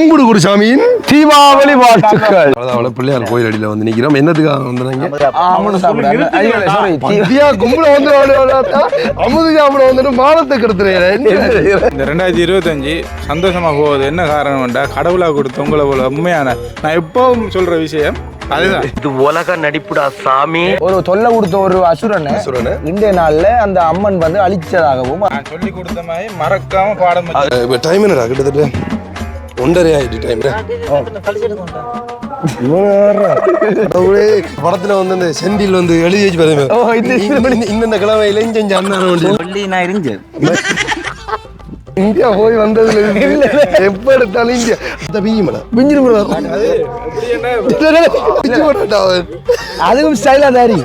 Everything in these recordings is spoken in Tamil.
கும்புடு குருசாமியின் தீபாவளி வாழ்த்துக்கள். பிள்ளையார் கோயில் அடியில வந்து நிக்கிறோம். என்னத்துக்காக வந்தாங்க கும்பல வந்து அமுது சாப்பிட வந்துட்டு மானத்தை கெடுத்துறேன் இந்த ரெண்டாயிரத்தி இருபத்தஞ்சு சந்தோஷமா போகுது. என்ன காரணம்டா கடவுளா கொடுத்த உங்களை போல உண்மையான நான் எப்பவும் சொல்ற விஷயம் அதுதான். இது உலக நடிப்புடா சாமி. ஒரு தொல்லை கொடுத்த ஒரு அசுரனை அசுரனை? இன்றைய நாள்ல அந்த அம்மன் வந்து அழிச்சதாகவும் நான் சொல்லி கொடுத்த மாதிரி மறக்காம பாடம் டைம் என்னடா கிட்டத்தட்ட? ஒன்றரை ஆயிட்டு டைம் படத்துல வந்து அந்த செந்தில் வந்து எழுதி வச்சு பாருங்க. ஓ, இந்த- இந்த- இந்த- இந்த கிழமையில செஞ்ச அண்ணன் இந்தியா போய் வந்ததுல இருந்து எப்ப எடுத்தாலும் இந்தியா. இந்த பீமடா அதுவும் ஸ்டைலா தாரி.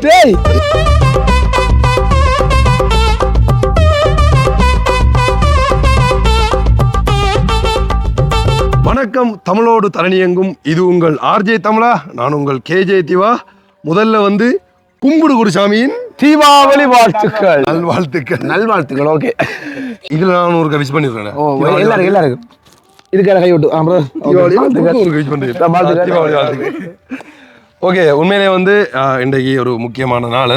டேய். வணக்கம். தமிழோடு தரணியெங்கும் இது உங்கள் ஆர்ஜே தமிழா நான் உங்கள் கேஜே திவா. முதல்ல வந்து கும்புடு குருசாமியின் தீபாவளி வாழ்த்துக்கள். நல்வாழ்த்துக்கள். நல்வாழ்த்துக்கள் ஓகே. இதுல நான் ஒரு விஷ் பண்ணிடுறேன். எல்லாருக்கும் எல்லாருக்கும். இதுக்கான கை விட்டு ஆ bro. தீபாவளி வாழ்த்துக்கள். ஓகே உண்மையிலே வந்து இன்றைக்கு ஒரு முக்கியமான நாள்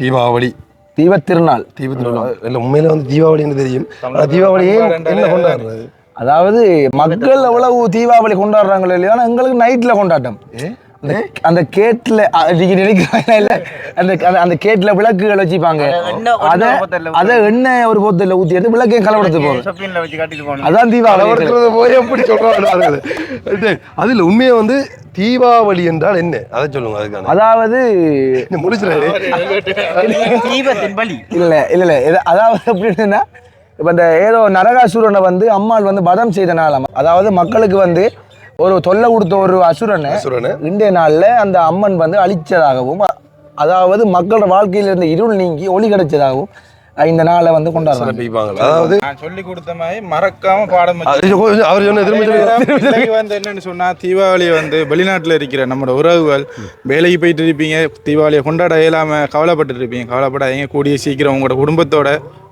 தீபாவளி. தீபத் திருநாள். தீபத்திருநாள் இல்லை உண்மையில வந்து தீபாவளின்னு தெரியும். ஆனா தீபாவளி ஏன் என்ன கொண்டாடுறது? அதாவது மக்கள் எவ்வளவு தீபாவளி கொண்டாடுறாங்களோ இல்லையோ எங்களுக்கு நைட்ல கொண்டாட்டம். அந்த- கேட்ல நினைக்கிறாங்க இல்ல? அந்த அந்த- கேட்ல விளக்குகள் வச்சுப்பாங்க. அத அத எண்ணெய் ஒரு போத்தல்ல ஊத்தி எடுத்து விளக்கையும் கலவடத்து போகும். அதான் தீபாவளி. போய் எப்படி சொல்றாங்க அது இல்ல உண்மையை வந்து தீபாவளி என்றால் என்ன? அதை சொல்லுங்க அதுக்கான. அதாவது முடிச்சிடாரு இல்ல இல்ல இல்ல. இது- அதாவது எப்படின்னா இப்ப இந்த ஏதோ நரகாசுரனை வந்து அம்மாள் வந்து வதம் செய்தனால அதாவது மக்களுக்கு வந்து ஒரு தொல்லை கொடுத்த ஒரு அசுரனை அசுரனை? இன்றைய நாள்ல அந்த அம்மன் வந்து அழிச்சதாகவும் அதாவது மக்களோட வாழ்க்கையில இருந்த இருள் நீங்கி ஒளி கிடைச்சதாகவும் இந்த நாளை வந்து கொண்டாடுறாங்க. அதாவது நான் சொல்லி கொடுத்த மாதிரி மறக்காம பாடம் அவர் சொன்ன வந்து என்னன்னு சொன்னா தீபாவளி வந்து வெளிநாட்டுல இருக்கிற நம்மளோட உறவுகள் வேலைக்கு போயிட்டு இருப்பீங்க தீபாவளியை கொண்டாட இயலாம கவலைப்பட்டு இருப்பீங்க. கவலைப்படாதீங்க. கூடிய சீக்கிரம் உங்களோட குடும்பத்தோட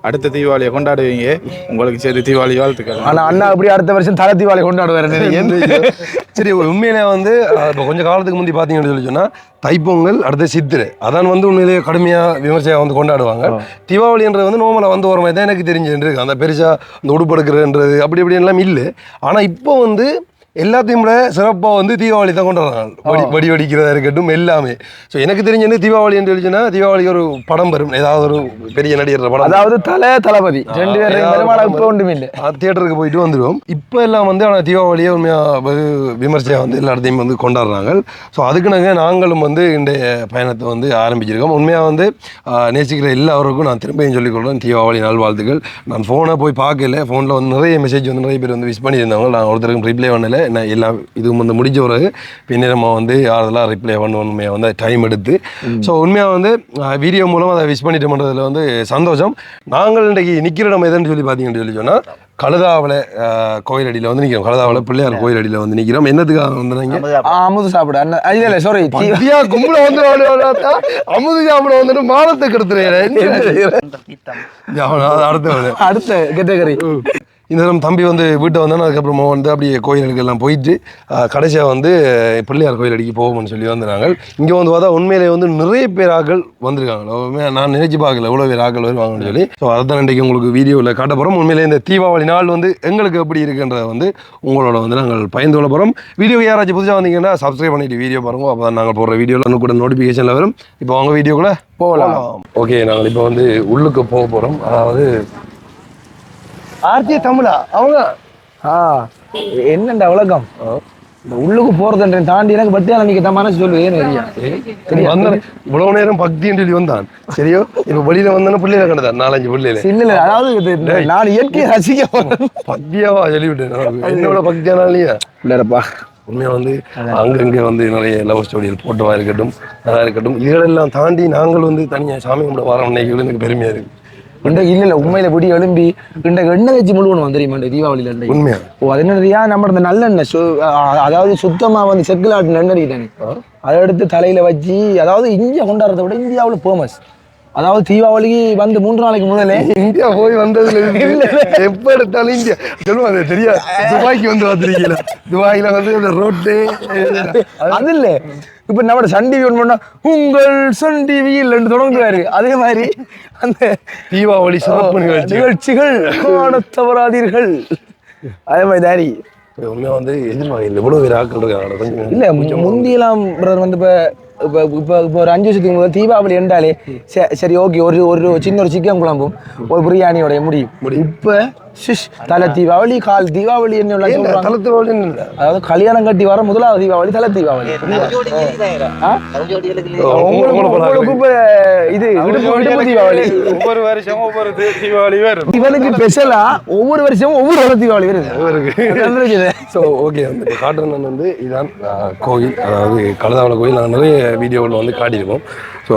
அடுத்த தீபாவளியை கொண்டாடுவீங்க. உங்களுக்கு சரி தீபாவளி வாழ்த்துக்கள். ஆனா அண்ணா அப்படி அடுத்த வருஷம் தலை தீபாவளி கொண்டாடுவாரு சரி உண்மையிலே வந்து இப்போ கொஞ்சம் காலத்துக்கு முந்தி பார்த்தீங்கன்னு சொல்லி சொன்னா தைப்பொங்கல் அடுத்து சித்திரை. அதான் வந்து உண்மையிலேயே கடுமையா விமர்சையாக வந்து கொண்டாடுவாங்க. தீபாவளின்றது வந்து நோமலை வந்து ஒரு மாதிரி தான் எனக்கு தெரிஞ்சுருக்கு அந்த பெருசா இந்த உடுப்படுக்கிறன்றது அப்படி இப்படி எல்லாம் இல்லை. ஆனா இப்போ வந்து எல்லாத்தையும் விட சிறப்பாக வந்து தீபாவளி தான் கொண்டாடுறாங்க. வடி வடி வெடிக்கிறதா இருக்கட்டும் எல்லாமே. ஸோ எனக்கு தெரிஞ்சது தீபாவளி என்று சொல்லிச்சுன்னா தீபாவளிக்கு ஒரு படம் வரும். ஏதாவது ஒரு பெரிய நடிகர் படம். அதாவது தலை தளபதி. ரெண்டு பேரும் இல்லை தியேட்டருக்கு போயிட்டு வந்துடுவோம் இப்போ எல்லாம் வந்து ஆனால் தீபாவளியை உண்மையாக விமர்சையாக வந்து எல்லா இடத்தையும் வந்து கொண்டாடுறாங்க. ஸோ அதுக்கு நாங்கள் நாங்களும் வந்து இன்றைய பயணத்தை வந்து ஆரம்பிச்சிருக்கோம். உண்மையாக வந்து நேசிக்கிற எல்லாருக்கும் நான் திரும்பியும் சொல்லிக்கொள்கிறேன் தீபாவளி நல்வாழ்த்துக்கள் நான் ஃபோனை போய் பார்க்கல. ஃபோனில் வந்து நிறைய மெசேஜ் வந்து நிறைய பேர் வந்து விஷ் பண்ணியிருந்தாங்க. நான் ஒருத்தருக்கும் ரிப்ளை பண்ணல. நான் எல்லாம் இதுவும் வந்து முடிஞ்ச பிறகு பின்னரமாக வந்து யாரெல்லாம் ரிப்ளை பண்ண உண்மையாக வந்து டைம் எடுத்து. ஸோ உண்மையாக வந்து வீடியோ மூலம் அதை விஷ் பண்ணிட்டு பண்ணுறதுல வந்து சந்தோஷம். நாங்கள் இன்றைக்கி நிற்கிற இடம் எதுன்னு சொல்லி பார்த்தீங்கன்னு சொல்லி சொன்னால் கழுதாவளை ஆஹ், கோயில் அடியில் வந்து நிற்கிறோம் கழுதாவளை பிள்ளையார் கோயில் அடியில் வந்து நிற்கிறோம் என்னத்துக்காக வந்து ஆ, அமுது சாப்பிட. இல்ல இல்ல சாரி மத்தியா கும்பல வந்து அமுது சாப்பிட வந்துட்டு மானத்தை கெடுத்துறேன் அடுத்த. அடுத்த கேட்டகரி இந்த தரம் தம்பி வந்து வீட்டை வந்தானே அதுக்கப்புறமா வந்து அப்படியே கோயிலுக்கு எல்லாம் போயிட்டு கடைசியாக வந்து பிள்ளையார் கோயில் அடிக்க போவோம்னு சொல்லி வந்தாங்க இங்கே வந்து பார்த்தா உண்மையிலே வந்து நிறைய பேர் ஆக்கள் வந்திருக்காங்க. நான் நினைச்சு பார்க்கல எவ்வளோ பேர் ஆக்கள் வருவாங்கன்னு சொல்லி. ஸோ அதான் இன்றைக்கு உங்களுக்கு வீடியோவில் காட்ட போகிறோம் உண்மையிலே இந்த தீபாவளி நாள் வந்து எங்களுக்கு எப்படி இருக்குன்றத வந்து உங்களோட வந்து நாங்கள் பயந்து கொள்ள போகிறோம் வீடியோ யாராச்சும் புதுசாக வந்தீங்கன்னா சப்ஸ்கிரைப் பண்ணிட்டு வீடியோ பாருங்க. அப்போ தான் நாங்கள் போடுற வீடியோவில் கூட நோட்டிஃபிகேஷனில் வரும். இப்போ அவங்க வீடியோக்குள்ள போகலாம் ஓகே நாங்கள் இப்போ வந்து உள்ளுக்கு போக போகிறோம் அதாவது ஆர்ஜே தமிழா அவங்க. ஆ என்னண்டா உலகம்? இந்த உள்ளுக்கு போறதுன்ற தாண்டி எனக்கு பத்தியால நீங்க தான் மனசு சொல்லு ஏன்னு தெரியா வந்தேன் இவ்வளவு நேரம் பக்தின்னு சொல்லி வந்தான். சரியோ? இப்ப வெளியில வந்தானே பிள்ளையில கண்டதான் நாலஞ்சு பிள்ளையில. இல்ல இல்ல அதாவது நான் இயற்கையை ரசிக்க பக்தியாவா சொல்லிவிட்டேன். என்னோட பக்தியானா இல்லையா? இல்லப்பா உண்மையா வந்து அங்கங்க வந்து நிறைய லவ் ஸ்டோரியில் போட்டோவா இருக்கட்டும் அதா இருக்கட்டும். இதுகளெல்லாம் தாண்டி நாங்கள் வந்து தனியா சாமி கும்பிட வரோம் இன்னைக்கு எனக்கு பெருமையா இருக்கு. இன்றைக்கு இல்ல இல்ல உண்மையில விடி எழும்பி இன்றைக்கு எண்ணெய் வச்சு முழுவணும் தெரியுமா இந்த தீபாவளியில உண்மையா? ஓ அது என்னதுயா நம்ம இந்த நல்லெண்ணெய் அதாவது சுத்தமா வந்து செக்கில் ஆட்டு தானே? அதை எடுத்து தலையில வச்சு அதாவது இந்தியா கொண்டாடுறத விட இந்தியாவுல ஃபேமஸ் அதாவது தீபாவளிக்கு வந்து மூன்று நாளைக்கு முதலே இந்தியா போய் வந்ததுல இருந்து எப்ப எடுத்தாலும் இந்தியா. சொல்லுவோம் அது தெரியாது துபாய்க்கு வந்து பார்த்துருக்கீங்களா துபாயில வந்து அந்த ரோட்டு அது இல்ல. இப்ப நம்ம சன் டிவி ஒன்று பண்ணா உங்கள் சன் டிவி இல்லைன்னு தொடங்குறாரு அதே மாதிரி அந்த தீபாவளி சிறப்பு நிகழ்ச்சி நிகழ்ச்சிகள் காண தவறாதீர்கள். அதே மாதிரி தாரி உண்மையா வந்து எதிர்பார்க்கல இவ்வளவு பேர் ஆட்கள் இருக்காங்க. இல்ல முந்தியெல்லாம் பிரதர் வந்து இப்ப இப்ப இப்ப இப்போ ஒரு அஞ்சு வருஷத்துக்கு முதல் தீபாவளி என்றாலே சரி ஓகே ஒரு ஒரு சின்ன ஒரு சிக்கன் குழம்பும் ஒரு பிரியாணியோட முடியும் இப்ப ஷிஷ் தலை தீபாவளி கால் தீபாவளி என்ன ரோடு இல்லை அதாவது கல்யாணம் கட்டி வர முதலாவது தீபாவளி தலை தீபாவளி? உங்களுக்கு இப்ப இது இடுப்பு தீபாவளி. ஒவ்வொரு வருஷம் ஒவ்வொரு தீபாவளி வரும். இவனுக்கு ஸ்பெஷலா ஒவ்வொரு வருஷமும் ஒவ்வொரு தலை தீபாவளி வருது. ஸோ ஓகே காட்டுறது வந்து இதுதான் ஆஹ், கோயில் அதாவது கழுதாவள கோயில். நாங்கள் நிறைய வீடியோவில் வந்து காட்டியிருக்கோம். ஸோ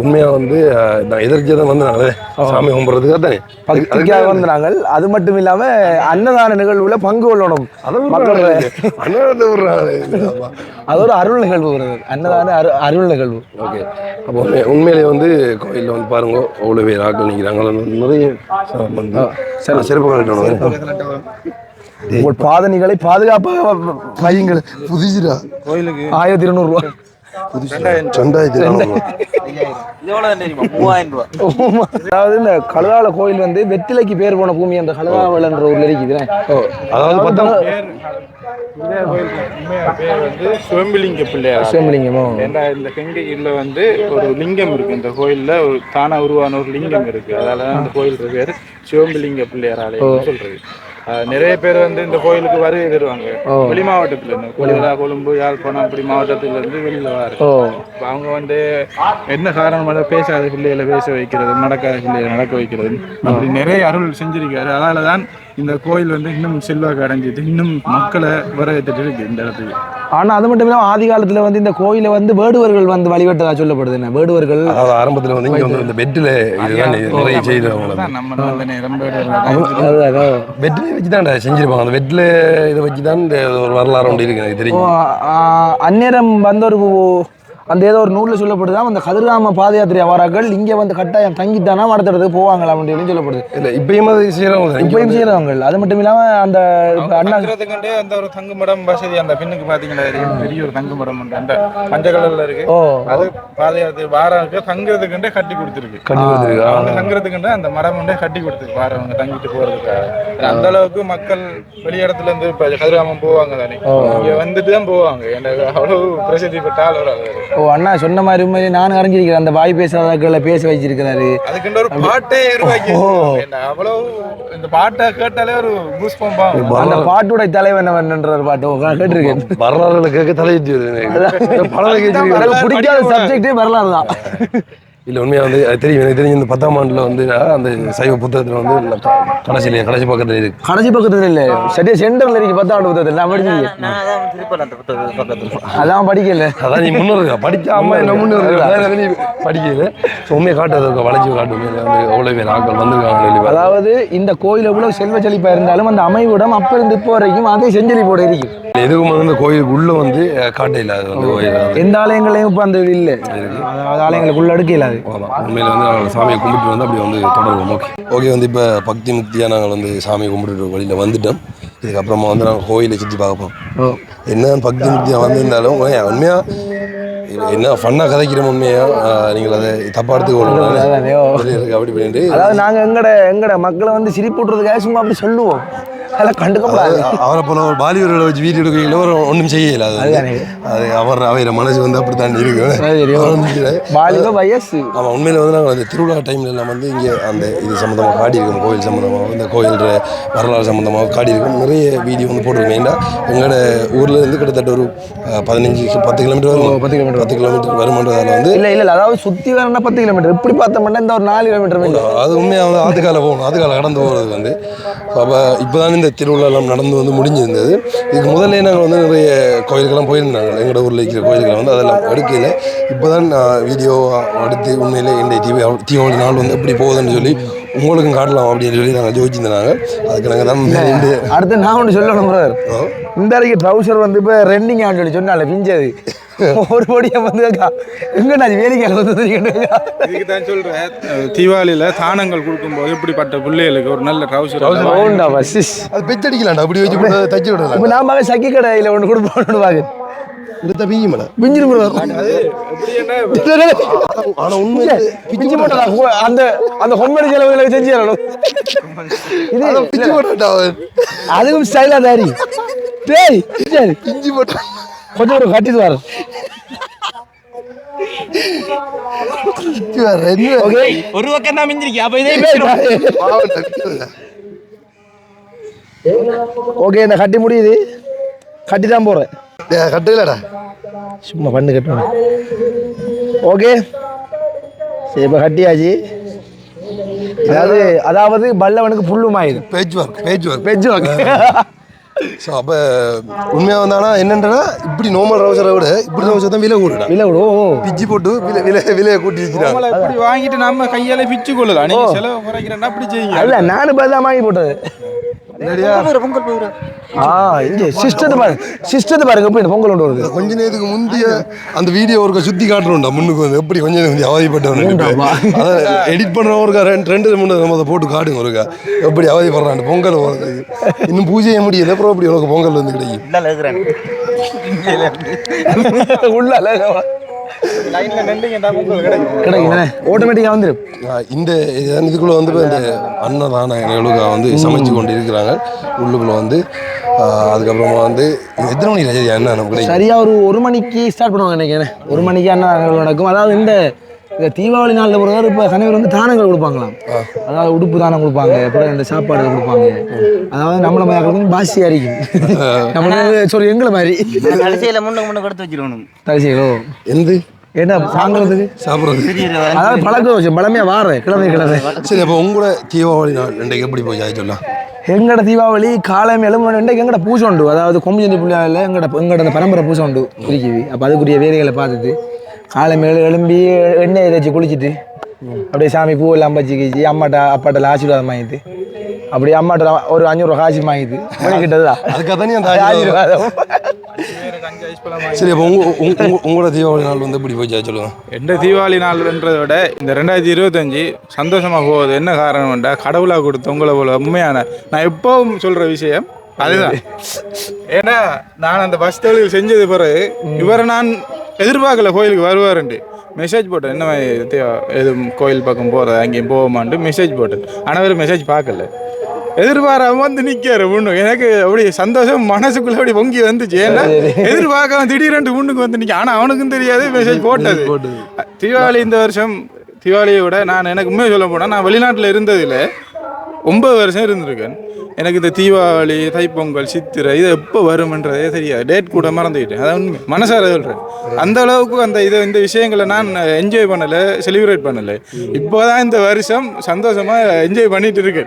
உண்மையாக வந்து நான் எதிர்த்து தான் வந்து நாங்கள் சாமி கும்பிட்றதுக்காக தானே பக்திக்காக வந்து நாங்கள் அது மட்டும் இல்லாம அன்னதான நிகழ்வுல பங்கு கொள்ளணும். அது ஒரு அருள் நிகழ்வு வருது அன்னதான அரு அருள் நிகழ்வு. ஓகே. அப்போ உண்மை உண்மையிலேயே வந்து கோயிலில் வந்து பாருங்க அவ்வளோ பேர் ஆட்கள் நிற்கிறாங்க நிறைய சிறப்பு கலட்டணும் உங்கள் பாதணிகளை பாதுகாப்பாக வையுங்கள். புதிச்சுடா கோயிலுக்கு. ஆயிரத்தி இருநூறு ரூபா. ரெண்டாயிரத்தி அதாவது இந்த கோயில் வந்து வெற்றிலைக்கு பேர் போன பூமி அந்த கழுதாவளன்ற ஊர்ல இருக்குது அதாவது பார்த்தா வந்து சிவம்பிலிங்க பிள்ளையார். சிவலிங்கமோ ஏண்டா இந்த கங்கையில் வந்து ஒரு லிங்கம் இருக்கு. இந்த கோயில்ல ஒரு தானா உருவான ஒரு லிங்கம் இருக்கு. அதால தான் இந்த கோயில் பேர் சிவம்பிலிங்க பிள்ளையார் ஆலயம் சொல்றது. நிறைய பேர் வந்து இந்த கோயிலுக்கு வருகை தருவாங்க. வெளி மாவட்டத்துல இருந்து. கொழும்பு கொழும்பு யாழ்ப்பாணம் அப்படி மாவட்டத்துல இருந்து வெளியில வர அவங்க வந்து என்ன காரணமாக பேசாத பிள்ளைகளை பேச வைக்கிறது நடக்காத பிள்ளைகளை நடக்க வைக்கிறது அப்படி நிறைய அருள் செஞ்சிருக்காரு. அதனால தான் இந்த கோயில் வந்து இன்னும் செல்வாக்கு அடைஞ்சிட்டு இன்னும் மக்களை வரவேற்றுட்டு இருக்கு இந்த இடத்துக்கு ஆனா அது மட்டும் இல்லாம ஆதி காலத்துல வந்து இந்த கோயிலை வந்து வேடுவர்கள் வந்து வழிபட்டதா சொல்லப்படுது என்ன? வேடுவர்கள் அதாவது ஆரம்பத்தில் வந்து இங்கே வந்து இந்த பெட்டில் நிறைய செய்கிறவங்க. பெட்டில் வச்சு தான் செஞ்சிருப்பாங்க. அந்த பெட்டில் இதை வச்சு தான் இந்த ஒரு வரலாறு ஒன்று இருக்கு எனக்கு தெரியும். ஆ, அந்நேரம் வந்த ஒரு அந்த ஏதோ ஒரு நூல்ல சொல்லப்படுதா அந்த கதிர்காம பாத யாத்திரை வாராக்கள் இங்க வந்து கட்டாயம் தங்கித்தானா அடுத்த இடத்துக்கு போவாங்களா அப்படின்னு சொல்லப்படுது. இல்லை இப்பயும் அது செய்கிறவங்க இப்பயும் செய்யறவங்க அது மட்டும் இல்லாம அந்த அண்ணா தங்குறதுக்குண்டே அந்த ஒரு தங்குமடம் வசதி அந்த பின்னுக்கு தெரியும் பெரிய ஒரு தங்குமடம் உண்டு. அந்த மஞ்ச கலர்ல இருக்கு. ஓ. அது பாதையாத்து வாராக்கு தங்குறதுக்குண்டே கட்டி கொடுத்துருக்கு. கட்டி கொடுத்துருக்கா. அவங்க தங்குறதுக்குண்டே அந்த மரம் உண்டே கட்டி கொடுத்துருக்கு. வாரவங்க தங்கிட்டு போறதுக்காக அந்த அளவுக்கு மக்கள் வெளியிடத்துல இருந்து இப்ப கதிராமம் போவாங்க தானே. இங்க வந்துட்டு தான் போவாங்க. எனக்கு அவ்வளவு பிரசித்தி பெற்ற ஆள் ஒரு ஆளு. ஓ அண்ணா சொன்ன மாதிரி உண்மையிலே நானும் அறிஞ்சிருக்கிறேன். அந்த வாய் பேசாதக்களை பேச வச்சிருக்கிறாரு. அதுக்குன்ற ஒரு பாட்டே உருவாக்கி. அவ்வளவு இந்த பாட்டை கேட்டாலே ஒரு பூஸ் பம்பாகும் அந்த பாட்டுடைய தலைவன் என்னன்ற பாட்டு. கேட்டிருக்கேன். வரலாறுகளை கேட்க தலையிட்டு பிடிக்காத சப்ஜெக்டே வரலாறு தான். இல்லை உண்மையாக வந்து அது தெரியும் எனக்கு தெரியும் இந்த பத்தாம் ஆண்டில் வந்து அந்த சைவ புத்தகத்தில் வந்து கடைசியில கடைசி பக்கத்தில் இருக்கு. கடைசி பக்கத்துல இல்ல. சரியா சென்டர்ல இருக்கு பத்தாண்டு புத்தகத்தில். நான் படிச்சிருக்கேன் அதான் படிக்கல. அதான் நீ முன்னோருக்கா படிச்சா அம்மா என்ன முன்னோரு படிக்கல. ஸோ உண்மையை காட்டுறது வளைச்சு காட்டு வந்து அவ்வளோ பேர் ஆட்கள் வந்திருக்காங்க. அதாவது இந்த கோயில் எவ்வளவு செல்வ செழிப்பா இருந்தாலும் அந்த அமைவிடம் அப்ப இருந்து இப்போ வரைக்கும் அதே செஞ்சலிப்போட இருக்கு. எதுவும் வந்து இந்த கோயிலுக்கு உள்ள வந்து காட்டே இல்லை அது வந்து எந்த ஆலயங்களையும் இப்ப அந்த இல்ல அதாவது ஆலயங்களுக்கு உள்ள அடுக்க இல்லாது ஆமாம். உண்மையில வந்து நாங்கள் சாமியை கும்பிட்டு வந்து அப்படி வந்து தொடருவோம். ஓகே ஓகே வந்து இப்போ பக்தி முக்தியாக நாங்கள் வந்து சாமியை கும்பிட்டு வழியில் வந்துட்டோம். இதுக்கப்புறமா வந்து நாங்கள் கோயிலை சுற்றி பார்ப்போம் என்ன பக்தி முக்தியாக வந்திருந்தாலும் உண்மையாக என்ன ஃபன்னாக கதைக்கிறோம் உண்மையாக நீங்கள் அதை தப்பாக எடுத்துக்கொள்ளணும். அப்படி பண்ணிட்டு அதாவது நாங்க எங்கட எங்கட மக்களை வந்து சிரிப்பூட்டுறதுக்காக சும்மா அப்படி சொல்லுவோம். அதெல்லாம் கண்டுக்கப்படாது அவரை போல ஒரு பாலிவுட்ல வச்சு வீடியோ எடுக்கையில் ஒரு ஒன்றும் செய்யல அது. அது அவர் அவையிற மனசு வந்து அப்படி தான் இருக்கு வாலிப வயசு ஆமாம் உண்மையில் வந்து நாங்கள் அந்த திருவிழா டைம்ல எல்லாம் வந்து இங்கே அந்த இது சம்மந்தமாக காட்டியிருக்கோம் கோயில் சம்மந்தமாக இந்த கோயில் வரலாறு சம்மந்தமாக காட்டியிருக்கோம் நிறைய வீடியோ வந்து போட்டிருக்கோம் ஏன்னா எங்களோட ஊர்ல இருந்து கிட்டத்தட்ட ஒரு பதினஞ்சு பத்து கிலோமீட்டர் வரும் பத்து கிலோமீட்டர் பத்து கிலோமீட்டர் வருமானதால வந்து இல்ல இல்ல அதாவது சுத்தி வரணும்னா பத்து கிலோமீட்டர் இப்படி பார்த்தோம்னா இந்த ஒரு நாலு கிலோமீட்டர் அது உண்மையாக வந்து ஆத்துக்கால போகணும் ஆத்துக்கால கடந்து போகிறது வந்து அப்போ இப்போ தான் இந்த திருவிழா எல்லாம் நடந்து வந்து முடிஞ்சிருந்தது. இதுக்கு முதல்ல நாங்கள் வந்து நிறைய கோயிலுக்கெல்லாம் போயிருந்தாங்க. எங்களோட ஊரில் இருக்கிற கோயில்களை வந்து அதெல்லாம் எடுக்கையில் இப்போ தான் நான் வீடியோ எடுத்து உண்மையிலே இந்த தீபாவளி தீபாவளி நாள் வந்து எப்படி போகுதுன்னு சொல்லி உங்களுக்கும் காட்டலாம் அப்படின்னு சொல்லி நாங்கள் ஜோதிச்சிருந்தாங்க. அதுக்கு நாங்கள் தான் அடுத்து நான் ஒன்று சொல்லணும் இந்த அறைக்கு ட்ரௌசர் வந்து இப்போ ரெண்டிங் ஆண்டு சொல்லி சொன்னால பிஞ்சது. ஒரு பொடியை வந்து எங்க நான் வேலைக்கு வந்து இதுக்கு தான் சொல்றேன். தீபாவளியில தானங்கள் கொடுக்கும்போது இப்படிப்பட்ட பிள்ளைகளுக்கு ஒரு நல்ல ட்ரௌசர் ஓண்டா அது பெச்சடிக்கலாம்டா அப்படி வச்சு போட்டு தச்சு விடலாம். இப்போ மகன் சக்கி கடையில் ஒன்று கொடுப்போம்னு பாக்கு இந்த பீங்க மேடம் பிஞ்சிரு ஆனா உண்மை பிஞ்சு போட்டா அந்த அந்த ஹொம்மடி செலவுகளை செஞ்சு இது போட்டான்டா அவன். அதுவும் ஸ்டைலா தாரி டேய் பிஞ்சு போட்டான் கொஞ்சம் ஒரு கட்டிட்டு வர பிச்சு வேற என்ன ஓகே ஒரு பக்கம் தான் மிஞ்சிருக்கு அப்ப இதே. ஓகே இந்த கட்டி முடியுது கட்டி தான் போறேன் டேய், கட்டுலடா சும்மா பண்ணு கட்டணும் ஓகே சரி இப்போ கட்டியாச்சு அதாவது அதாவது பல்லவனுக்கு புல்லுமாயுது பேச்சு ஒர்க் பேச்சு ஒர்க் வெஜ் வாங்க ஸோ அப்போ உண்மையாக வந்தானா என்னன்றா இப்படி நார்மல் ரவுசரை விட இப்படி ரவுசர் தான் விலை கூடுடா. இல்லை விடு ஓ. பிச்சு போட்டு விலை விலை விலையை கூட்டி வச்சுட்டாங்க இப்படி வாங்கிட்டு நம்ம கையால பிச்சு கொள்ளலாம். நீங்க செலவு குறைக்கிறேன்னா அப்படி செய்யுங்க. அல்ல நானும் பதில் வாங்கி போட்டது. எப்படி கொஞ்ச நேரத்துக்கு முந்தைய அந்த வீடியோ ஒருக்கா சுத்தி காட்டுறோம்டா முன்னுக்கு வந்து. எப்படி கொஞ்சம் நேரம் அவதிப்பட்டவன் எடிட் பண்றவருக்கா ரெண்டு ரெண்டு மூணு நம்ம அதை போட்டு காட்டுங்க ஒருக்கா. எப்படி அவதிப்படுறான் பொங்கல் இன்னும் பூஜையே முடியல அப்புறம் அப்படி உனக்கு பொங்கல் வந்து கிடைக்கும்? உள்ள அழகா. லைன்ல நின்றீங்கன்னா உங்களுக்கு கிடைக்கும். வந்துடும் இந்த இதுக்குள்ள வந்து இந்த அன்னதானங்களுக்கு வந்து சமைச்சு கொண்டு இருக்கிறாங்க உள்ளுக்குள்ள வந்து அதுக்கப்புறமா வந்து எத்தனை மணி என்ன நமக்கு கிடைக்கும்? சரியா ஒரு ஒரு மணிக்கு ஸ்டார்ட் பண்ணுவாங்க நினைக்கிறேன். ஒரு மணிக்கு அன்னதானங்கள் நடக்கும். அதாவது இந்த இந்த தீபாவளி நாளில் பொறுத்தவரை இப்போ கணவர் வந்து தானங்கள் கொடுப்பாங்களாம். அதாவது உடுப்பு தானம் கொடுப்பாங்க அப்புறம் இந்த சாப்பாடு கொடுப்பாங்க. அதாவது நம்மள மாதிரி பாசி அரிக்கும் நம்ம சொல்லி எங்களை மாதிரி. கடைசியில முன்னுக்கு முன்னுக்கு எடுத்து வச்சிருக்கணும். தரிசிகளோ? எந்த? என்ன வாங்குறதுக்கு சாப்பிட்றது. அதாவது பழக்க வச்சு பழமையா வார கிழமை கிழமை. சரி அப்போ உங்களோட தீபாவளி நாள் இன்றைக்கு எப்படி போய் சொல்லலாம் எங்கட தீபாவளி காலம் எலும்பு எங்கட பூசை உண்டு அதாவது கொம்பு சந்தி புள்ளியாவில் எங்கட எங்கட அந்த பரம்பரை பூசை உண்டு இருக்குது அப்போ அதுக்குரிய வேலைகளை பார்த்துட்டு காலம் எழு எழும்பி எண்ணெய் தேய்ச்சி குளிச்சுட்டு அப்படியே சாமி பூ எல்லாம் பச்சு கிச்சு அம்மாட்ட அப்பாட்ட ஆசீர்வாதம் வாங்கிட்டு அப்படியே அம்மாட்ட ஒரு அஞ்சூறு காசு வாங்கிட்டு கிட்டதா அதுக்காக தானே அந்த ஆசீர்வாதம். சரி அப்போ உங்க உங்க- உங்க- உங்களோட தீபாவளி நாள் வந்து எப்படி போய் சொல்லுங்க. எந்த தீபாவளி நாள்ன்றதை விட இந்த ரெண்டாயிரத்தி இருபத்தஞ்சி சந்தோஷமா போகுது. என்ன காரணம்டா கடவுளாக கொடுத்த உங்களை போல உண்மையான நான் எப்பவும் சொல்ற விஷயம் அதுதான். ஏன்னா நான் அந்த பஸ் தொழில் செஞ்சது பிறகு இவரை நான் எதிர்பார்க்கல கோயிலுக்கு வருவாருன்ட்டு. மெசேஜ் போட்டேன். என்ன எதுவும் கோயில் பக்கம் போகிறது அங்கேயும் போவோமான்ட்டு மெசேஜ் போட்டேன். ஆனால் அவர் மெசேஜ் பார்க்கல. எதிர்பாராம வந்து நிற்காரு முன்னு. எனக்கு அப்படி சந்தோஷம் மனசுக்குள்ள அப்படி பொங்கி வந்துச்சு. ஏன்னா எதிர்பார்க்காம திடீரென்று முன்னுக்கு வந்து நிற்க ஆனால் அவனுக்கும் தெரியாது மெசேஜ் போட்டது. தீபாவளி இந்த வருஷம் தீபாவளியை விட நான் எனக்கு உண்மையை சொல்ல போனால் நான் வெளிநாட்டில் இருந்ததில் ஒன்பது வருஷம் இருந்திருக்கேன். எனக்கு இந்த தீபாவளி தைப்பொங்கல் சித்திரை இது எப்போ வரும்ன்றதே தெரியாது. டேட் கூட மறந்துக்கிட்டேன் அதான் உண்மை. மனசார சொல்கிறேன் அந்த அளவுக்கு அந்த இது இந்த விஷயங்களை நான் என்ஜாய் பண்ணலை செலிப்ரேட் பண்ணலை. இப்போதான் இந்த வருஷம் சந்தோஷமாக என்ஜாய் பண்ணிட்டு இருக்கேன்.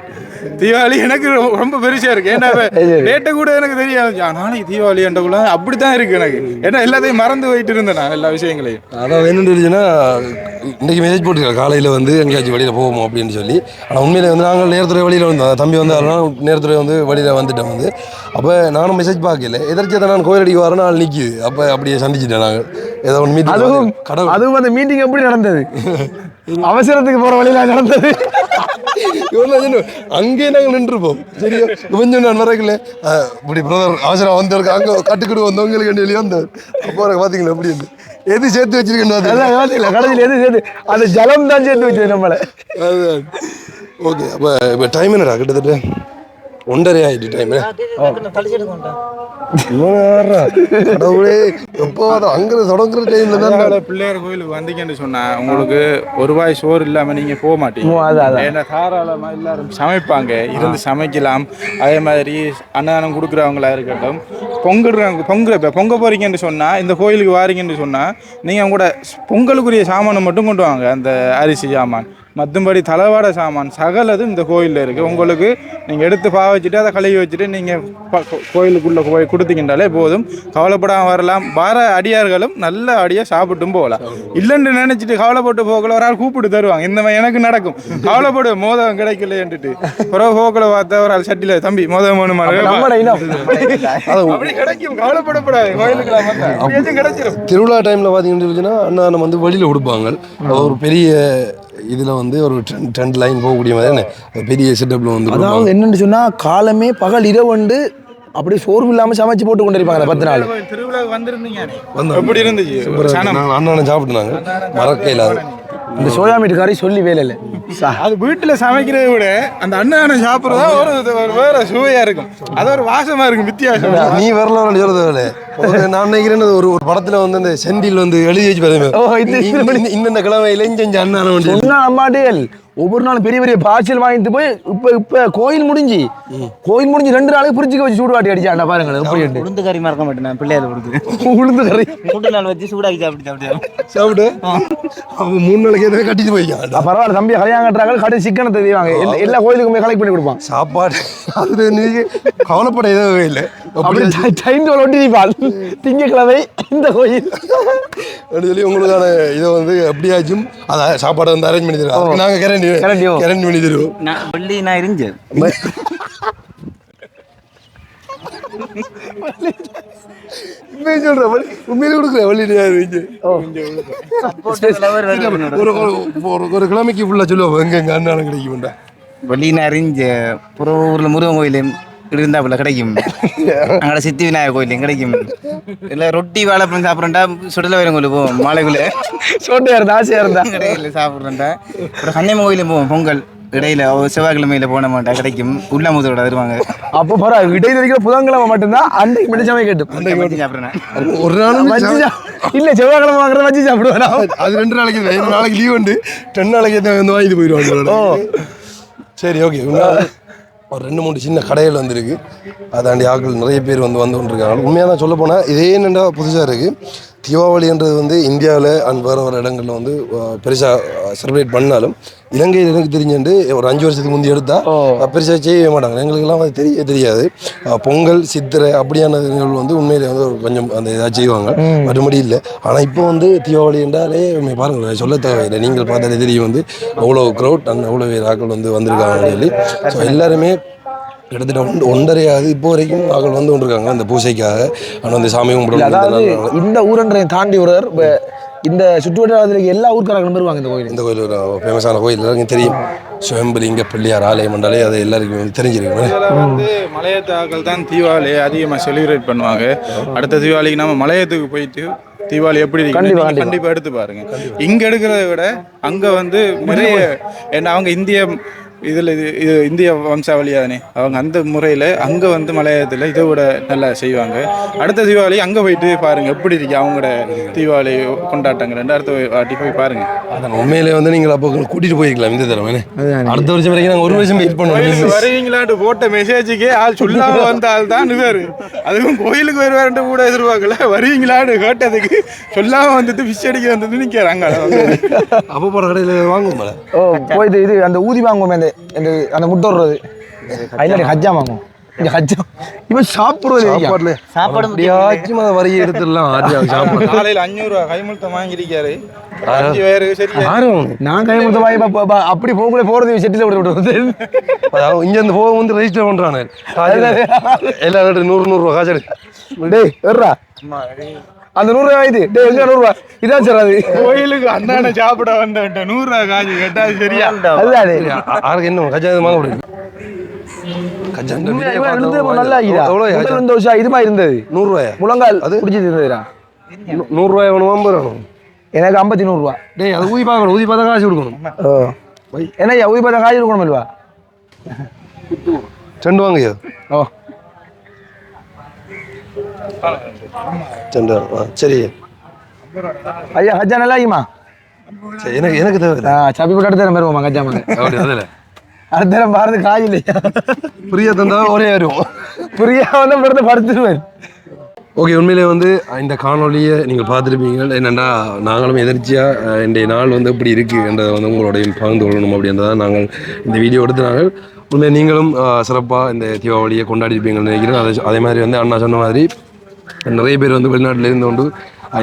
தீபாவளி எனக்கு ரொம்ப- பெருசாக இருக்கு. ஏன்னா டேட்டை கூட எனக்கு தெரியாது. நாளைக்கு தீபாவளி என்றக்குள்ள அப்படி தான் இருக்கு எனக்கு. ஏன்னா எல்லாத்தையும் மறந்து போயிட்டு இருந்தேன் நான் எல்லா விஷயங்களையும். அதான் என்னன்னு சொல்லிச்சுன்னா இன்றைக்கி மெசேஜ் போட்டுருக்கேன் காலையில் வந்து எங்கேயாச்சும் வெளியில் போவோம் அப்படின்னு சொல்லி. ஆனால் உண்மையிலே வந்து நாங்கள் நேரத்துறை வழியில் வந்தோம். தம்பி வந்து அதனால் நேரத்துறை வந்து வழியில் வந்துட்டோம் வந்து. அப்போ நானும் மெசேஜ் பார்க்கல. எதிர்த்து நான் கோயிலடிக்கு வரேன் நாள் நிற்கிது அப்போ அப்படியே சந்திச்சிட்டேன் நாங்கள் ஏதோ ஒன்று மீட்டிங் அதுவும் கடவுள். அதுவும் அந்த மீட்டிங் எப்படி நடந்தது? அவசரத்துக்கு போற வழியில நடந்தது. அங்கேயே நாங்கள் நின்றுப்போம். சரியா? கொஞ்சம் நான் வரக்கல இப்படி பிரதர் அவசரம் வந்தவருக்கு அங்கே கட்டுக்கிட்டு வந்தவங்களுக்கு வெளியே வந்தவர். அப்போ பார்த்தீங்களா எப்படி எது சேர்த்து யோசிக்கல கடைசியில் எது சேர்த்து அந்த ஜலம் தான் சேர்த்து வச்சது நம்மளை. ஓகே அப்போ இப்போ டைம் என்னடா? கிட்டத்தட்ட ஒன்றரை ஆயிட்டு டைம் கடவுளே எப்போ அங்கே தொடங்குற டைம்ல தான் பிள்ளையார் கோயிலுக்கு வந்தீங்கன்னு சொன்னா உங்களுக்கு ஒரு ரூபாய் சோறு இல்லாம நீங்க போக மாட்டீங்க. ஏன்னா தாராளமா எல்லாரும் சமைப்பாங்க இருந்து சமைக்கலாம். அதே மாதிரி அன்னதானம் கொடுக்குறவங்களா இருக்கட்டும் பொங்குறவங்க பொங்குற இப்ப பொங்க போறீங்கன்னு சொன்னா இந்த கோயிலுக்கு வாரீங்கன்னு சொன்னா நீங்க உங்களோட பொங்கலுக்குரிய சாமானை மட்டும் கொண்டு வாங்க அந்த அரிசி சாமான். மற்றும்படி தளவாட சாமான் சகலதும் இந்த கோயிலில் இருக்குது உங்களுக்கு நீங்கள் எடுத்து பா வச்சுட்டு அதை கழுவி வச்சுட்டு நீங்கள் கோயிலுக்குள்ளே போய் கொடுத்தீங்கன்றாலே போதும். கவலைப்படாமல் வரலாம். வர அடியார்களும் நல்ல அடியாக சாப்பிட்டும் போகலாம். இல்லைன்னு நினச்சிட்டு கவலைப்பட்டு போகல ஒரு ஆள் கூப்பிட்டு தருவாங்க. இந்த மாதிரி எனக்கு நடக்கும். கவலைப்படு மோதகம் கிடைக்கலன்ட்டு பிறகு போக்கல பார்த்த ஒரு ஆள் சட்டியில் தம்பி மோதகம் வேணுமா? கிடைக்கும். கவலைப்படக்கூடாது. கோயிலுக்கு வந்தா. கிடைச்சிரும். திருவிழா டைமில் பார்த்தீங்கன்னு சொல்லிச்சுன்னா அண்ணா வந்து வெளியில் கொடுப்பாங்க ஒரு பெரிய இதில் வந்து ஒரு ட்ரெண்ட் ட்ரெண்ட் லைன் போகக்கூடிய மாதிரி பெரிய செட்டப்பில் வந்து. அதாவது என்னன்னு சொன்னா காலமே பகல் இரவு அப்படியே சோர்வு இல்லாம சமைச்சு போட்டு கொண்டு இருப்பாங்க பத்து நாள். திருவிழாவுக்கு வந்திருந்தீங்க. எப்படி இருந்துச்சு? அண்ணனை சாப்பிட்டுனாங்க மறக்க இல்லாத. இந்த சோயா மீட் கறி சொல்லி வேலை இல்லை அது வீட்டுல சமைக்கிறதை விட அந்த அண்ணன் சாப்பிடுறதா ஒரு ஒரு வேற சுவையா இருக்கும். அது ஒரு வாசமா இருக்கும் வித்தியாசம் நீ வரல சொல்றது நான் நினைக்கிறேன் ஒரு ஒரு படத்துல வந்து அந்த செந்தில் வந்து எழுதி வச்சு பாருங்க இந்த- இந்த- இந்த கிழமையில இஞ்ச அண்ணன் சொன்னா அம்மாட்டேல் ஒவ்வொரு நாளும் பெரிய பெரிய பார்சல் வாங்கிட்டு போய் இப்ப இப்ப கோயில் முடிஞ்சு கோயில் முடிஞ்சு ரெண்டு நாளைக்கு புரிச்சுக்க வச்சு சூடு வாட்டி அடிச்சாண்டா பாருங்க எப்படி உளுந்து கறி மறக்க மாட்டேன் நான் பிள்ளையாத கொடுத்து. உளுந்து கறி. மூட்டு நாள் வச்சு சூடாக்கி சாப்பிட்டு சாப்பிட்டு சாப்பிட்டு. அவன் மூணு நாளைக்கு எதாவது கட்டிட்டு போய்க்கான் பரவாயில்ல தம்பி கல்யாணம் கட்டுறாங்க கடை சிக்கனை தெரிவாங்க. எல்லா கோயிலுக்குமே கலெக்ட் பண்ணி கொடுப்பான். சாப்பாடு. அது நீங்க கவலைப்பட எதுவும் இல்லை. அப்படி டைம் டோல் ஒட்டி நிற்பாள் திங்கக்கிழமை இந்த கோயில். அப்படி சொல்லி உங்களுக்கான இதை வந்து எப்படியாச்சும் அதை சாப்பாடை வந்து அரேஞ்ச் பண்ணி தருவோம் நாங்கள் கேரண்டி. கேரண்டி பண்ணி தருவோம் நான் வெள்ளி நான் உண்மையை சொல்கிறேன் வழி உண்மையிலே கொடுக்குறேன் வழி ஒரு ஒரு- கிழமைக்கு ஃபுல்லாக சொல்லுவோம். எங்க எங்க அண்ணாலும் கிடைக்கும்டா. அறிஞ்ச புற ஊர்ல முருகன் கோயிலும் இருந்தாப்புல கிடைக்கும். அங்கே சித்தி விநாயகர் கோயிலும் கிடைக்கும். இல்லை ரொட்டி வாழைப்பழம் சாப்பிட்றேன்டா சுடல வரும் கோயிலுக்கு போவோம் மாலைக்குள்ள. சோட்டையா இருந்தா ஆசையா இருந்தா? இடையில சாப்பிட்றேன்டா அப்புறம் கன்னியம்மன் கோயிலும் போவோம் பொங்கல். இடையில செவ்வாய்க்கிழமையில போன மாட்டா கிடைக்கும். உள்ளமுதோட வருவாங்க. அப்போ பரவாயில்ல இடையில இருக்கிற புதன்கிழமை மட்டும்தான் அன்றைக்கு மட்டும் சமைக்க கேட்டும் வச்சு சாப்பிட்றேன் ஒரு சா- இல்ல செவ்வாய்க்கிழமை வாங்குறத வச்சு சாப்பிடுவேன். அது ரெண்டு நாளைக்கு. ஒரு நாளைக்கு லீவ் உண்டு. ரெண்டு நாளைக்கு தான் வந்து வாங்கிட்டு போயிடுவாங்க சரி ஓகே ஒரு ரெண்டு மூணு சின்ன கடைகள் வந்திருக்கு. அதாண்டி ஆட்கள் நிறைய பேர் வந்து வந்து கொண்டிருக்காங்க. உண்மையாக தான் சொல்ல போனால் இதே என்னென்னா புதுசாக இருக்குது தீபாவளின்றது வந்து இந்தியாவில் அண்ட் வேறு வேறு இடங்களில் வந்து பெருசாக செலிப்ரேட் பண்ணாலும் இலங்கையில் எனக்கு தெரிஞ்சுட்டு ஒரு அஞ்சு வருஷத்துக்கு முந்தி எடுத்தால் பெருசாக செய்யவே மாட்டாங்க. எங்களுக்கெல்லாம் அது தெரிய தெரியாது. பொங்கல் சித்திரை அப்படியான நிகழ்வு வந்து உண்மையிலே வந்து கொஞ்சம் அந்த இதாக செய்வாங்க. மறுபடி இல்லை. ஆனால் இப்போ வந்து தீபாவளி என்றாலே உண்மை பாருங்கள் சொல்ல தேவையில்லை நீங்கள் பார்த்தாலே தெரியும் வந்து அவ்வளோ க்ரௌட் அந்த அவ்வளோ பேர் வந்து வந்திருக்காங்கன்னு சொல்லி. ஸோ எல்லாருமே கிட்டத்தட்ட ஒன் ஒன்றரையாவது இப்போ வரைக்கும் ஆட்கள் வந்து கொண்டிருக்காங்க அந்த பூசைக்காக ஆனால் வந்து சாமி கும்பிடுவாங்க அதாவது இந்த ஊரன்றைய தாண்டி ஒருவர் இப்ப இந்த சுற்றுவட்டாரத்தில் எல்லா ஊர்க்காரங்களும் வருவாங்க இந்த கோயில் இந்த கோயில் ஒரு ஃபேமஸான கோயில். எல்லாருக்கும் தெரியும். சுயம்பலிங்க பிள்ளையார் ஆலயம் மண்டாலே அது எல்லாருக்கும் தெரிஞ்சிருக்கு வந்து மலையத்தாக்கள் தான் தீபாவளி அதிகமாக செலிப்ரேட் பண்ணுவாங்க. அடுத்த தீபாவளிக்கு நம்ம மலையத்துக்கு போயிட்டு தீபாவளி எப்படி இருக்கு? கண்டிப்பா, நீங்க கண்டிப்பா. எடுத்து பாருங்க. இங்க எடுக்கிறத விட அங்க வந்து நிறைய ஏன்னா அவங்க இந்திய இதுல இது இது இந்திய வம்சாவளி தானே அவங்க அந்த முறையில அங்க வந்து மலையாளத்துல இதை விட நல்லா செய்வாங்க. அடுத்த தீபாவளி அங்க போயிட்டு பாருங்க எப்படி இருக்கு அவங்களோட தீபாவளி கொண்டாட்டங்கள். ரெண்டு அடுத்த வாட்டி போய் பாருங்க. அதான் உண்மையிலே வந்து நீங்கள் அப்போ கூட்டிகிட்டு போயிருக்கலாம் இந்த தடவை? அடுத்த வருஷம் வரைக்கும் நாங்கள் ஒரு வருஷம் வெயிட் பண்ணுவோம் வருவீங்களான்னு போட்ட மெசேஜுக்கே ஆள் சொல்லாம வந்த ஆள் தான் இவர் அதுவும் கோயிலுக்கு வருவாருன்ட்டு கூட எதிர்பார்க்கல. வருவீங்களான்னு கேட்டதுக்கு சொல்லாம வந்துட்டு ஃபிஷ் அடிக்க வந்தது நிற்கிறாங்க அப்போ போகிற கடையில் வாங்குவோம் போயிட்டு இது அந்த ஊதி வாங்குவோமே அந்த அந்த அந்த முட்டை விடுறது. இல்லாட்டி ஹஜ்ஜா ஹஜ்ஜா இவன் சாப்பிடுறது? சாப்பாடுல. சாப்பாடு அப்படியாச்சும் அதை வரி எடுத்துடலாம் காலையில் அஞ்சூறுவா கைமுழுத்தம் வாங்கியிருக்காரு. நான் கை முத்த வாய் அப்படி போகக்கூட போறது செட்டில் விட விடுறது. அதாவது இங்கேருந்து போக வந்து ரெஜிஸ்டர் பண்ணுறானு எல்லாரும் நூறு நூறுரூவா காய்ச்சல் டேய் ஏறா அந்த நூறு ரூபாய் இது. டேய் எங்க நூறு ரூபாய் இதான் சார் அது. கோயிலுக்கு அண்ணான சாப்பிட வந்த நூறுரூவா காசு கேட்டா சரியா? அது. ஆருக்கு என்ன கஜா இது கஜா இருந்தது நல்லா இருந்த வருஷம் இது மாதிரி இருந்தது. நூறுரூவாயா? முழங்கால் அது? பிடிச்சது இருந்ததுடா. நூறுரூவாய் வேணும் ஐம்பது வேணும். எனக்கு ஐம்பத்தி நூறு ரூபா டேய் அது ஊதி பார்க்கணும். ஊதி பார்த்தா காசு கொடுக்கணும். என்ன உயிர் பார்த்தா காய் இருக்கணும் இல்லவா? செண்டு வாங்கய்யா ஓ. ஆ சரி. ஐயா ஹஜ்ஜா நல்லா ஆகிமா சரி எனக்கு எனக்கு தேவை ஆ சப்பி போட்டு அடுத்த தரம் வருவோமா ஹஜ்ஜா மங்க அப்படி அதில் அடுத்த தரம் பாரது காய் இல்லையா? பிரியா தந்தா ஒரே வரும் புரியா வந்து பிறந்து படுத்துருவேன். ஓகே உண்மையிலே வந்து இந்த காணொலியை நீங்கள் பார்த்துருப்பீங்க. என்னென்னா நாங்களும் எதிர்ச்சியாக இன்றைய நாள் வந்து இப்படி இருக்குன்றதை வந்து உங்களுடைய பகிர்ந்து கொள்ளணும் அப்படின்றத நாங்கள் இந்த வீடியோ எடுத்து நாங்கள் உண்மையை நீங்களும் சிறப்பாக இந்த தீபாவளியை கொண்டாடிருப்பீங்கன்னு நினைக்கிறேன். அதே அதே மாதிரி வந்து அண்ணா சொன்ன மாதிரி நிறைய பேர் வந்து வெளிநாட்டில் இருந்து கொண்டு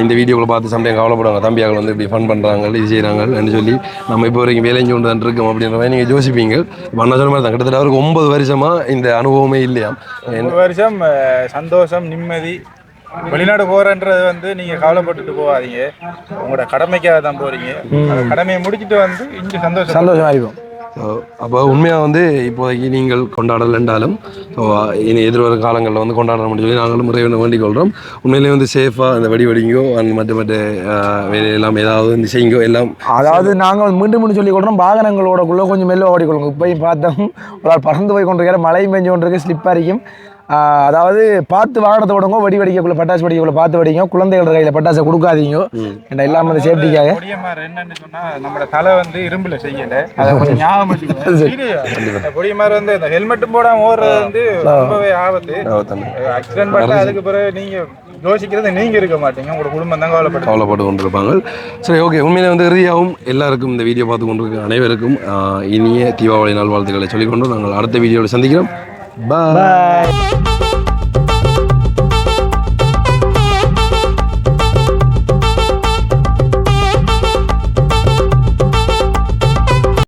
இந்த வீடியோவில் பார்த்து சம்டைம் கவலைப்படுவாங்க. தம்பியாக்கள் வந்து இப்படி ஃபன் பண்ணுறாங்க இது செய்கிறாங்கன்னு சொல்லி நம்ம இப்போ வரைக்கும் வேலை செஞ்சு கொண்டு தான் இருக்கோம் அப்படின்ற மாதிரி நீங்கள் யோசிப்பீங்க. இப்ப அண்ணா சொன்ன மாதிரி தான். கிட்டத்தட்ட அவருக்கு ஒன்பது வருஷமாக இந்த அனுபவமே இல்லையா? வருஷம் சந்தோஷம் நிம்மதி. வெளிநாடு போறன்றது வந்து நீங்க கவலைப்பட்டுட்டு போகாதீங்க. உங்களோட கடமைக்காக தான் போறீங்க. அந்த கடமையை முடிச்சிட்டு வந்து இங்க சந்தோஷம். சந்தோஷமா இருக்கும் ஸோ அப்போ உண்மையாக வந்து இப்போதைக்கு நீங்கள் கொண்டாடலன்றாலும் ஸோ இனி எதிர்வரும் காலங்களில் வந்து கொண்டாடணும்னு சொல்லி நாங்களும் முறை வேண்டிக் கொள்கிறோம் உண்மையிலேயே வந்து சேஃபாக அந்த வெடி வெடிங்கோ மற்ற மற்ற ஆஹ், வேலையெல்லாம் ஏதாவது இந்த செய்யுங்கோ எல்லாம். அதாவது நாங்கள் மீண்டும் மீண்டும் சொல்லி கொடுறோம் வாகனங்களோடக்குள்ள கொஞ்சம் மெல்ல ஓடிக்கொள்ளுங்க. இப்போயும் பார்த்தோம் ஒரு ஆள் பறந்து போய் கொண்டிருக்கிற மழை பெஞ்சு கொண்டிருக்க ஸ்லிப் இருக்கும். அதாவது பார்த்து வாகனத்தை விடுங்க வெடி வெடிக்கக்குள்ள பட்டாசு வெடிக்கக்குள்ள பார்த்து வெடிங்க குழந்தைகள் கையில் பட்டாசை கொடுக்காதீங்க. ஏன்னா இல்லாமல் அந்த சேஃப்டிக்காக என்னன்னு சொன்னா நம்ம தலை வந்து இரும்புல செய்யல. அதை கொஞ்சம் ஞாபகம் பொடியமார் வந்து இந்த ஹெல்மெட்டும் போடாம ஓடுறது வந்து ரொம்பவே ஆபத்து. ஆக்சிடென்ட் பண்ணா அதுக்கு பிறகு நீங்க யோசிக்கிறது நீங்க இருக்க மாட்டீங்க. உங்களோட குடும்பம் தான் கவலைப்படும். கவலைப்பட்டு கொண்டிருப்பாங்க. சரி ஓகே உண்மையிலே வந்து ரியாவும் எல்லாருக்கும் இந்த வீடியோ பார்த்து கொண்டிருக்க அனைவருக்கும் இனிய தீபாவளி நல்வாழ்த்துக்களை சொல்லிக்கொண்டு நாங்கள் அடுத்த வீடியோவில் சந்திக்கிறோம். பாய் பாய்